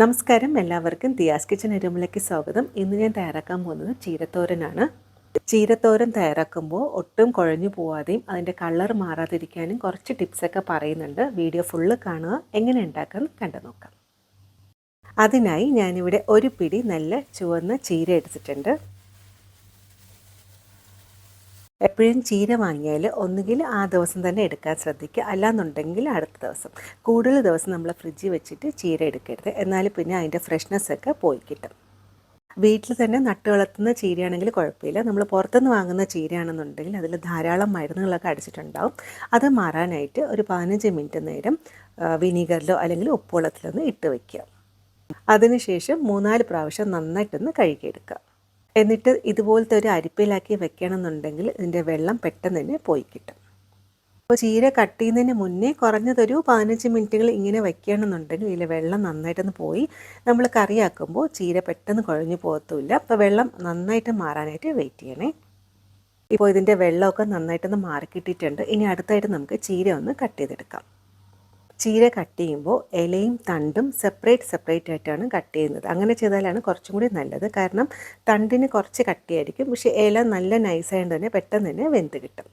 നമസ്കാരം എല്ലാവർക്കും ദിയാസ് കിച്ചൻ എരുമലയ്ക്ക് സ്വാഗതം. ഇന്ന് ഞാൻ തയ്യാറാക്കാൻ പോകുന്നത് ചീരത്തോരനാണ്. ചീരത്തോരൻ തയ്യാറാക്കുമ്പോൾ ഒട്ടും കുഴഞ്ഞു പോവാതെയും അതിന്റെ കളർ മാറാതിരിക്കാനും കുറച്ച് ടിപ്സൊക്കെ പറയുന്നുണ്ട്. വീഡിയോ ഫുള്ള് കാണുക എങ്ങനെ ഉണ്ടാക്കാൻ കണ്ടു നോക്കാം. അതിനായി ഞാനിവിടെ ഒരു പിടി നല്ല ചുവന്ന ചീര എടുത്തിട്ടുണ്ട്. എപ്പോഴും ചീര വാങ്ങിയാൽ ഒന്നുകിൽ ആ ദിവസം തന്നെ എടുക്കാൻ ശ്രദ്ധിക്കുക. അല്ലാന്നുണ്ടെങ്കിൽ അടുത്ത ദിവസം. കൂടുതൽ ദിവസം നമ്മൾ ഫ്രിഡ്ജിൽ വെച്ചിട്ട് ചീര എടുക്കരുത്. എന്നാൽ പിന്നെ അതിന്റെ ഫ്രഷ്നെസ് ഒക്കെ പോയി കിട്ടും. വീട്ടിൽ തന്നെ നട്ട് വളർത്തുന്ന ചീരയാണെങ്കിൽ കുഴപ്പമില്ല. നമ്മൾ പുറത്തുനിന്ന് വാങ്ങുന്ന ചീരയാണെന്നുണ്ടെങ്കിൽ അതിൽ ധാരാളം മരുന്നുകളൊക്കെ അടിച്ചിട്ടുണ്ടാവും. അത് മാറാനായിട്ട് ഒരു പതിനഞ്ച് മിനിറ്റ് നേരം വിനീഗറിലോ അല്ലെങ്കിൽ ഉപ്പുവെള്ളത്തിലോ ഒന്ന് ഇട്ട് വയ്ക്കുക അതിനുശേഷം മൂന്നാൽ പ്രാവശ്യം നന്നായിട്ടൊന്ന് കഴുകിയെടുക്കുക. എന്നിട്ട് ഇതുപോലത്തെ ഒരു അരിപ്പയിലാക്കി വെക്കണമെന്നുണ്ടെങ്കിൽ ഇതിന്റെ വെള്ളം പെട്ടെന്ന് തന്നെ പോയി കിട്ടും. അപ്പോൾ ചീര കട്ട് ചെയ്യുന്നതിന് മുന്നേ കുറഞ്ഞതൊരു പതിനഞ്ച് മിനിറ്റുകൾ ഇങ്ങനെ വെക്കണമെന്നുണ്ടെങ്കിൽ ഇതിലെ വെള്ളം നന്നായിട്ടൊന്ന് പോയി നമ്മൾ കറിയാക്കുമ്പോൾ ചീര പെട്ടെന്ന് കുഴഞ്ഞു പോകത്തുമില്ല. അപ്പോൾ വെള്ളം നന്നായിട്ട് മാറാനായിട്ട് വെയിറ്റ് ചെയ്യണേ. ഇപ്പോൾ ഇതിന്റെ വെള്ളമൊക്കെ നന്നായിട്ടൊന്ന് മാറിക്കിട്ടിട്ടുണ്ട്. ഇനി അടുത്തായിട്ട് നമുക്ക് ചീര ഒന്ന് കട്ട് ചെയ്തെടുക്കാം. ചീര കട്ട് ചെയ്യുമ്പോൾ ഇലയും തണ്ടും സെപ്പറേറ്റ് സെപ്പറേറ്റ് ആയിട്ടാണ് കട്ട് ചെയ്യുന്നത്. അങ്ങനെ ചെയ്താലാണ് കുറച്ചും കൂടി നല്ലത്. കാരണം തണ്ടിന് കുറച്ച് കട്ടിയായിരിക്കും. പക്ഷേ ഇല നല്ല നൈസായതുകൊണ്ട് തന്നെ പെട്ടെന്ന് തന്നെ വെന്ത് കിട്ടും.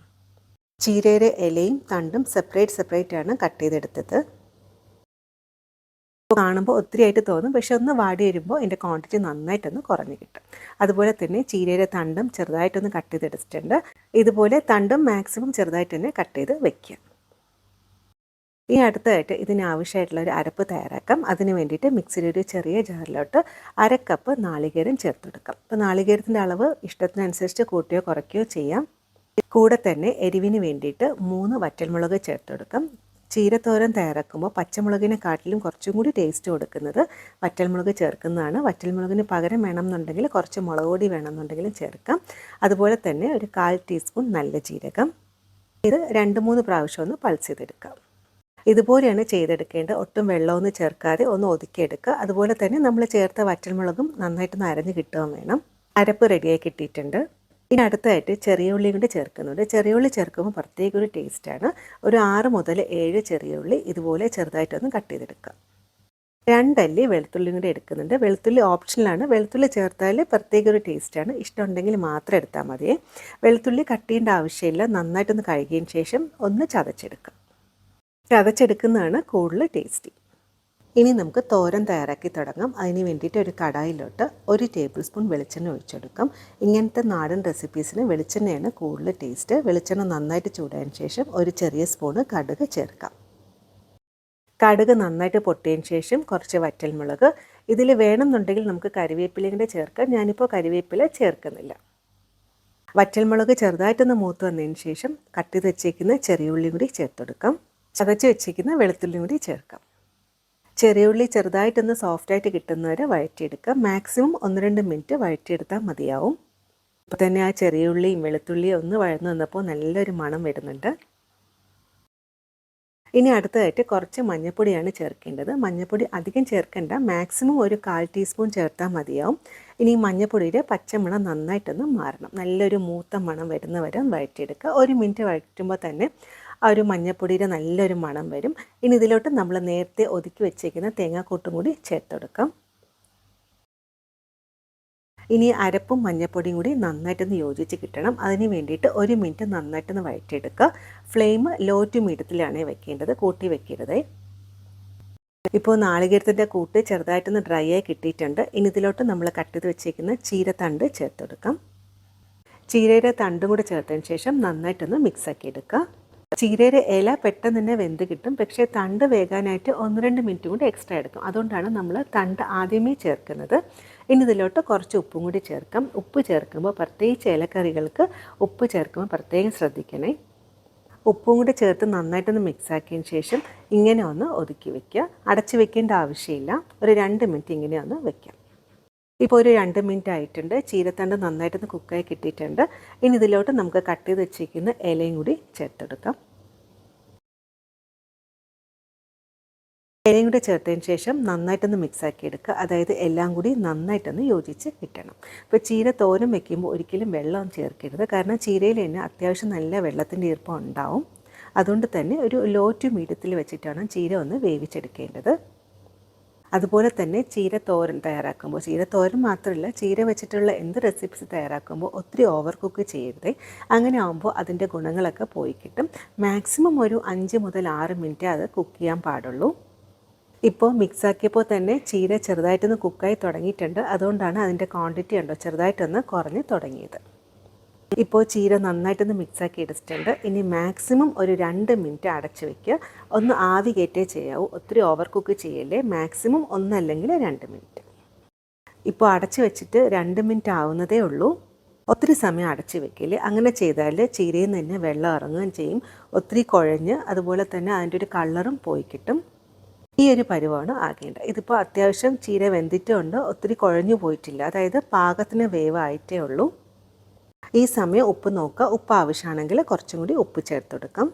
ചീരയുടെ ഇലയും തണ്ടും സെപ്പറേറ്റ് സെപ്പറേറ്റ് ആണ് കട്ട് ചെയ്തെടുത്തത്. കാണുമ്പോൾ ഒത്തിരി ആയിട്ട് തോന്നും. പക്ഷെ ഒന്ന് വാടി വരുമ്പോൾ എന്റെ ക്വാണ്ടിറ്റി നന്നായിട്ടൊന്ന് കുറഞ്ഞു കിട്ടും. അതുപോലെ തന്നെ ചീരയുടെ തണ്ടും ചെറുതായിട്ടൊന്ന് കട്ട് ചെയ്തെടുത്തിട്ടുണ്ട്. ഇതുപോലെ തണ്ടും മാക്സിമം ചെറുതായിട്ട് തന്നെ കട്ട് ചെയ്ത് വെക്കുക. ഇനി അടുത്തതായിട്ട് ഇതിനാവശ്യമായിട്ടുള്ള ഒരു അരപ്പ് തയ്യാറാക്കാം. അതിന് വേണ്ടിയിട്ട് മിക്സിയിൽ ഒരു ചെറിയ ജാറിലോട്ട് അര കപ്പ് നാളികേരം ചേർത്തെടുക്കാം. അപ്പോൾ നാളികേരത്തിന്റെ അളവ് ഇഷ്ടത്തിനനുസരിച്ച് കൂട്ടിയോ കുറയ്ക്കുകയോ ചെയ്യാം. കൂടെ തന്നെ എരിവിന് വേണ്ടിയിട്ട് മൂന്ന് വറ്റൽമുളക് ചേർത്തെടുക്കാം. ചീരത്തോരൻ തയ്യാറാക്കുമ്പോൾ പച്ചമുളകിനെ കാട്ടിലും കുറച്ചും കൂടി ടേസ്റ്റ് കൊടുക്കുന്നത് വറ്റൽമുളക് ചേർക്കുന്നതാണ്. വറ്റൽമുളകിന് പകരം വേണമെന്നുണ്ടെങ്കിൽ കുറച്ച് മുളക് പൊടി വേണമെന്നുണ്ടെങ്കിലും ചേർക്കാം. അതുപോലെ തന്നെ ഒരു കാൽ ടീസ്പൂൺ നല്ല ജീരകം. ഇത് രണ്ട് മൂന്ന് പ്രാവശ്യം ഒന്ന് പൾസ് ചെയ്തെടുക്കാം. ഇതുപോലെയാണ് ചെയ്തെടുക്കേണ്ടത്. ഒട്ടും വെള്ളമൊന്നും ചേർക്കാതെ ഒന്ന് ഒതുക്കിയെടുക്കുക. അതുപോലെ തന്നെ നമ്മൾ ചേർത്ത വറ്റൽമുളകും നന്നായിട്ടൊന്ന് അരഞ്ഞ് കിട്ടുകയും വേണം. അരപ്പ് റെഡിയായി കിട്ടിയിട്ടുണ്ട്. ഇനി അടുത്തായിട്ട് ചെറിയ ഉള്ളി കൊണ്ട് ചേർക്കുന്നുണ്ട്. ചെറിയ ഉള്ളി ചേർക്കുമ്പോൾ പ്രത്യേക ഒരു ടേസ്റ്റാണ് ഒരു ആറ് മുതൽ ഏഴ് ചെറിയ ഉള്ളി ഇതുപോലെ ചെറുതായിട്ടൊന്ന് കട്ട് ചെയ്തെടുക്കുക. രണ്ടല്ലി വെളുത്തുള്ളി കൂടി എടുക്കുന്നുണ്ട്. വെളുത്തുള്ളി ഓപ്ഷനിലാണ് വെളുത്തുള്ളി ചേർത്താൽ പ്രത്യേക ഒരു ടേസ്റ്റാണ് ഇഷ്ടമുണ്ടെങ്കിൽ മാത്രം എടുത്താൽ മതി. വെളുത്തുള്ളി കട്ട് ചെയ്യേണ്ട ആവശ്യമില്ല. നന്നായിട്ടൊന്ന് കഴുകിയതിന് ശേഷം ഒന്ന് ചതച്ചെടുക്കുക. ചതച്ചെടുക്കുന്നതാണ് കൂടുതൽ ടേസ്റ്റി ഇനി നമുക്ക് തോരൻ തയ്യാറാക്കി തുടങ്ങാം. അതിന് വേണ്ടിയിട്ട് ഒരു കടായിലോട്ട് ഒരു ടേബിൾ സ്പൂൺ വെളിച്ചെണ്ണ ഒഴിച്ചെടുക്കാം. ഇങ്ങനത്തെ നാടൻ റെസിപ്പീസിന് വെളിച്ചെണ്ണയാണ് കൂടുതൽ ടേസ്റ്റ് വെളിച്ചെണ്ണ നന്നായിട്ട് ചൂടായതിന് ശേഷം ഒരു ചെറിയ സ്പൂണ് കടുക് ചേർക്കാം. കടുക് നന്നായിട്ട് പൊട്ടിയതിന് ശേഷം കുറച്ച് വറ്റൽമുളക്. ഇതിൽ വേണമെന്നുണ്ടെങ്കിൽ നമുക്ക് കരിവേപ്പിലയും കൂടെ ചേർക്കാം. ഞാനിപ്പോൾ കരിവേപ്പില ചേർക്കുന്നില്ല. വറ്റൽമുളക് ചെറുതായിട്ടൊന്ന് മൂത്ത് വന്നതിന് ശേഷം കട്ടി വെച്ചേക്കുന്ന ചെറിയ ഉള്ളിയും കൂടി ചേർത്തെടുക്കാം. ചതച്ച് വെച്ചിരിക്കുന്ന വെളുത്തുള്ളിയും കൂടി ചേർക്കാം. ചെറിയ ഉള്ളി ചെറുതായിട്ടൊന്ന് സോഫ്റ്റായിട്ട് കിട്ടുന്നവരെ വഴറ്റിയെടുക്കുക മാക്സിമം ഒന്ന് രണ്ട് മിനിറ്റ് വഴറ്റിയെടുത്താൽ മതിയാവും. ഇപ്പോൾ തന്നെ ആ ചെറിയ ഉള്ളിയും വെളുത്തുള്ളിയും ഒന്ന് വഴന്നു വന്നപ്പോൾ നല്ലൊരു മണം വരുന്നുണ്ട്. ഇനി അടുത്തതായിട്ട് കുറച്ച് മഞ്ഞൾപ്പൊടിയാണ് ചേർക്കേണ്ടത്. മഞ്ഞൾപ്പൊടി അധികം ചേർക്കേണ്ട. മാക്സിമം ഒരു കാൽ ടീസ്പൂൺ ചേർത്താൽ മതിയാവും. ഇനി മഞ്ഞൾപ്പൊടിയുടെ പച്ചമണം നന്നായിട്ടൊന്ന് മാറണം. നല്ലൊരു മൂത്ത മണം വരുന്നവരെ വഴറ്റിയെടുക്കുക. ഒരു മിനിറ്റ് വഴറ്റുമ്പോൾ തന്നെ ആ ഒരു മഞ്ഞപ്പൊടിയുടെ നല്ലൊരു മണം വരും. ഇനി ഇതിലോട്ട് നമ്മൾ നേരത്തെ ഒതുക്കി വെച്ചേക്കുന്ന തേങ്ങാക്കൂട്ടും കൂടി ചേർത്തെടുക്കാം ഇനി അരപ്പും മഞ്ഞപ്പൊടിയും കൂടി നന്നായിട്ടൊന്ന് യോജിച്ച് കിട്ടണം. അതിന് വേണ്ടിയിട്ട് ഒരു മിനിറ്റ് നന്നായിട്ടൊന്ന് വഴറ്റിയെടുക്കുക. ഫ്ലെയിം ലോ ടു മീഡിയത്തിലാണ് വെക്കേണ്ടത് കൂട്ടി വെക്കരുത്. ഇപ്പോൾ നാളികേരത്തിന്റെ കൂട്ട് ചെറുതായിട്ടൊന്ന് ഡ്രൈ ആയി കിട്ടിയിട്ടുണ്ട്. ഇനി ഇതിലോട്ട് നമ്മൾ കട്ട് ചെയ്ത് വെച്ചേക്കുന്ന ചീരത്തണ്ട് ചേർത്തെടുക്കാം ചീരയുടെ തണ്ടും കൂടെ ചേർത്തതിന് ശേഷം നന്നായിട്ടൊന്ന് മിക്സാക്കി എടുക്കുക. ചീരയുടെ ഇല പെട്ടെന്ന് തന്നെ വെന്ത് കിട്ടും. പക്ഷേ തണ്ട് വേകാനായിട്ട് ഒന്ന് രണ്ട് മിനിറ്റ് കൂടി എക്സ്ട്രാ എടുക്കും. അതുകൊണ്ടാണ് നമ്മൾ തണ്ട് ആദ്യമേ ചേർക്കുന്നത്. ഇനി ഇതിലോട്ട് കുറച്ച് ഉപ്പും കൂടി ചേർക്കാം. ഉപ്പ് ചേർക്കുമ്പോൾ പ്രത്യേകിച്ച് ഇലക്കറികൾക്ക് ഉപ്പ് ചേർക്കുമ്പോൾ പ്രത്യേകം ശ്രദ്ധിക്കണേ. ഉപ്പും കൂടി ചേർത്ത് നന്നായിട്ടൊന്ന് മിക്സാക്കിയതിന് ശേഷം ഇങ്ങനെ ഒന്ന് ഒതുക്കി വെക്കുക. അടച്ചു വെക്കേണ്ട ആവശ്യമില്ല. ഒരു രണ്ട് മിനിറ്റ് ഇങ്ങനെ ഒന്ന് വെക്കാം. ഇപ്പോൾ ഒരു രണ്ട് മിനിറ്റ് ആയിട്ടുണ്ട്. ചീരത്തണ്ട് നന്നായിട്ടൊന്ന് കുക്കായി കിട്ടിയിട്ടുണ്ട്. ഇനി ഇതിലോട്ട് നമുക്ക് കട്ട് ചെയ്ത് വെച്ചിരിക്കുന്ന ഇലയും കൂടി ചേർത്തെടുക്കാം. ഇലയും കൂടി ചേർത്തതിന് ശേഷം നന്നായിട്ടൊന്ന് മിക്സാക്കി എടുക്കുക. അതായത് എല്ലാം കൂടി നന്നായിട്ടൊന്ന് യോജിച്ച് കിട്ടണം. ഇപ്പോൾ ചീര തോരൻ വെക്കുമ്പോൾ ഒരിക്കലും വെള്ളം ചേർക്കരുത്. കാരണം ചീരയിൽ തന്നെ അത്യാവശ്യം നല്ല വെള്ളത്തിന്റെ ഈർപ്പം ഉണ്ടാവും. അതുകൊണ്ട് തന്നെ ഒരു ലോ ടു മീഡിയത്തിൽ വെച്ചിട്ടാണ് ചീര ഒന്ന് വേവിച്ചെടുക്കേണ്ടത്. അതുപോലെ തന്നെ ചീര തോരൻ തയ്യാറാക്കുമ്പോൾ ചീര തോരൻ മാത്രമല്ല ചീര വെച്ചിട്ടുള്ള എന്ത് റെസിപ്പീസ് തയ്യാറാക്കുമ്പോൾ ഒത്തിരി ഓവർ കുക്ക് ചെയ്യരുത്. അങ്ങനെ ആകുമ്പോൾ അതിന്റെ ഗുണങ്ങളൊക്കെ പോയി കിട്ടും. മാക്സിമം ഒരു അഞ്ച് മുതൽ ആറ് മിനിറ്റ് അത് കുക്ക് ചെയ്യാൻ പാടുള്ളൂ. ഇപ്പോൾ മിക്സ് ആക്കിയപ്പോൾ തന്നെ ചീര ചെറുതായിട്ടൊന്ന് കുക്കായി തുടങ്ങിയിട്ടുണ്ട്. അതുകൊണ്ടാണ് അതിന്റെ ക്വാണ്ടിറ്റി ഉണ്ടോ ചെറുതായിട്ടൊന്ന് കുറഞ്ഞ് തുടങ്ങിയത്. ഇപ്പോൾ ചീര നന്നായിട്ടൊന്ന് മിക്സാക്കി എടുത്തിട്ടുണ്ട്. ഇനി മാക്സിമം ഒരു രണ്ട് മിനിറ്റ് അടച്ചു വയ്ക്കുക ഒന്ന് ആവി കയറ്റേ ചെയ്യാവൂ. ഒത്തിരി ഓവർ കുക്ക് ചെയ്യല്ലേ? മാക്സിമം ഒന്നല്ലെങ്കിൽ രണ്ട് മിനിറ്റ്. ഇപ്പോൾ അടച്ചു വെച്ചിട്ട് രണ്ട് മിനിറ്റ് ആവുന്നതേ ഉള്ളൂ. ഒത്തിരി സമയം അടച്ചു വെക്കില്ല അങ്ങനെ ചെയ്താൽ ചീരയിൽ നിന്ന് തന്നെ വെള്ളം ഇറങ്ങുകയും ചെയ്യും. ഒത്തിരി കുഴഞ്ഞ് അതുപോലെ തന്നെ അതിന്റെ ഒരു കളറും പോയി കിട്ടും. ഈ ഒരു പരുവാണ് ആകേണ്ടത്. ഇതിപ്പോൾ അത്യാവശ്യം ചീര വെന്തിട്ടുണ്ട് ഒത്തിരി കുഴഞ്ഞു പോയിട്ടില്ല. അതായത് പാകത്തിന് വേവായിട്ടേ ഉള്ളൂ. ഈ സമയം ഉപ്പ് നോക്കുക. ഉപ്പ് ആവശ്യമാണെങ്കിൽ കുറച്ചും കൂടി ഉപ്പ് ചേർത്ത് കൊടുക്കാം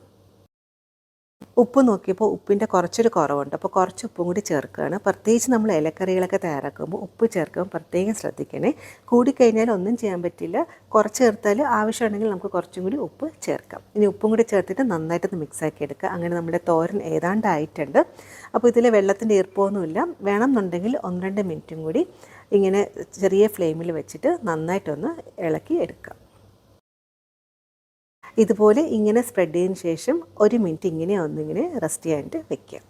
ഉപ്പ് നോക്കിയപ്പോൾ ഉപ്പിന്റെ കുറച്ചൊരു കുറവുണ്ട്. അപ്പോൾ കുറച്ച് ഉപ്പും കൂടി ചേർക്കുകയാണ്. പ്രത്യേകിച്ച് നമ്മൾ ഇലക്കറികളൊക്കെ തയ്യാറാക്കുമ്പോൾ ഉപ്പ് ചേർക്കുമ്പോൾ പ്രത്യേകം ശ്രദ്ധിക്കണേ. കൂടിക്കഴിഞ്ഞാൽ ഒന്നും ചെയ്യാൻ പറ്റില്ല. കുറച്ച് ചേർത്താൽ ആവശ്യമുണ്ടെങ്കിൽ നമുക്ക് കുറച്ചും കൂടി ഉപ്പ് ചേർക്കാം. ഇനി ഉപ്പും കൂടി ചേർത്തിട്ട് നന്നായിട്ടൊന്ന് മിക്സ് ആക്കി എടുക്കുക. അങ്ങനെ നമ്മുടെ തോരൻ ഏതാണ്ടായിട്ടുണ്ട്. അപ്പോൾ ഇതിൽ വെള്ളത്തിന്റെ ഈർപ്പമൊന്നുമില്ല. വേണമെന്നുണ്ടെങ്കിൽ ഒന്ന് രണ്ട് മിനിറ്റും കൂടി ഇങ്ങനെ ചെറിയ ഫ്ലെയിമിൽ വെച്ചിട്ട് നന്നായിട്ടൊന്ന് ഇളക്കി എടുക്കാം. ഇതുപോലെ ഇങ്ങനെ സ്പ്രെഡ് ചെയ്തതിന് ശേഷം ഒരു മിനിറ്റ് ഇങ്ങനെ ഒന്നിങ്ങനെ റെസ്റ്റ് ചെയ്യാനായിട്ട് വെക്കുക.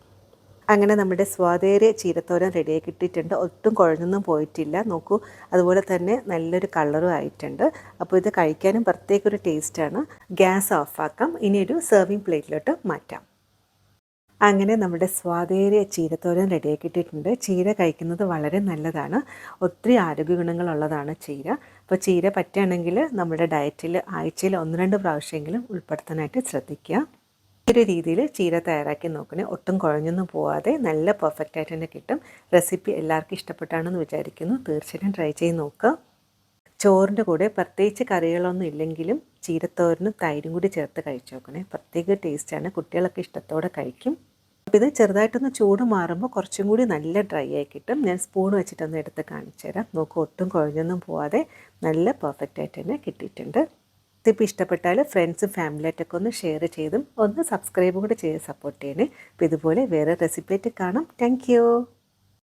അങ്ങനെ നമ്മുടെ സ്വാതേറിയ ചീരത്തോരൻ റെഡിയായി കിട്ടിയിട്ടുണ്ട്. ഒട്ടും കുഴഞ്ഞൊന്നും പോയിട്ടില്ല. നോക്കൂ അതുപോലെ തന്നെ നല്ലൊരു കളറും ആയിട്ടുണ്ട്. അപ്പോൾ ഇത് കഴിക്കാനും പ്രത്യേക ഒരു ടേസ്റ്റാണ് ഗ്യാസ് ഓഫാക്കാം ഇനി ഒരു സെർവിങ് പ്ലേറ്റിലോട്ട് മാറ്റാം. അങ്ങനെ നമ്മുടെ സ്വാതേറിയ ചീരത്തോരൻ റെഡിയാക്കിയിട്ടുണ്ട്. ചീര കഴിക്കുന്നത് വളരെ നല്ലതാണ്. ഒത്തിരി ആരോഗ്യ ഗുണങ്ങളുള്ളതാണ് ചീര. അപ്പോൾ ചീര പറ്റുകയാണെങ്കിൽ നമ്മുടെ ഡയറ്റിൽ ആഴ്ചയിൽ ഒന്ന് രണ്ട് പ്രാവശ്യമെങ്കിലും ഉൾപ്പെടുത്താനായിട്ട് ശ്രദ്ധിക്കുക. ഒരു രീതിയിൽ ചീര തയ്യാറാക്കി നോക്കണേ. ഒട്ടും കുഴഞ്ഞൊന്നും പോവാതെ നല്ല പെർഫെക്റ്റ് ആയിട്ട് തന്നെ കിട്ടും. റെസിപ്പി എല്ലാവർക്കും ഇഷ്ടപ്പെട്ടാണെന്ന് വിചാരിക്കുന്നു. തീർച്ചയായിട്ടും ട്രൈ ചെയ്ത് നോക്കുക. ചോറിന്റെ കൂടെ പ്രത്യേകിച്ച് കറികളൊന്നും ഇല്ലെങ്കിലും ചീരത്തോരനും തൈരും കൂടി ചേർത്ത് കഴിച്ചു നോക്കണേ. പ്രത്യേക ടേസ്റ്റാണ് കുട്ടികളൊക്കെ ഇഷ്ടത്തോടെ കഴിക്കും. അപ്പോൾ ഇത് ചെറുതായിട്ടൊന്ന് ചൂട് മാറുമ്പോൾ കുറച്ചും കൂടി നല്ല ഡ്രൈ ആയി കിട്ടും. ഞാൻ സ്പൂൺ വെച്ചിട്ടൊന്ന് എടുത്ത് കാണിച്ചു തരാം. നോക്ക് ഒട്ടും കുഴഞ്ഞൊന്നും പോവാതെ നല്ല പെർഫെക്റ്റ് ആയിട്ട് തന്നെ കിട്ടിയിട്ടുണ്ട്. ഇതിപ്പോൾ ഇഷ്ടപ്പെട്ടാൽ ഫ്രണ്ട്സും ഫാമിലിയായിട്ടൊക്കെ ഒന്ന് ഷെയർ ചെയ്തും ഒന്ന് സബ്സ്ക്രൈബും കൂടെ ചെയ്ത് സപ്പോർട്ട് ചെയ്യണേ. അപ്പോൾ ഇതുപോലെ വേറെ റെസിപ്പി ആയിട്ട് കാണാം. താങ്ക്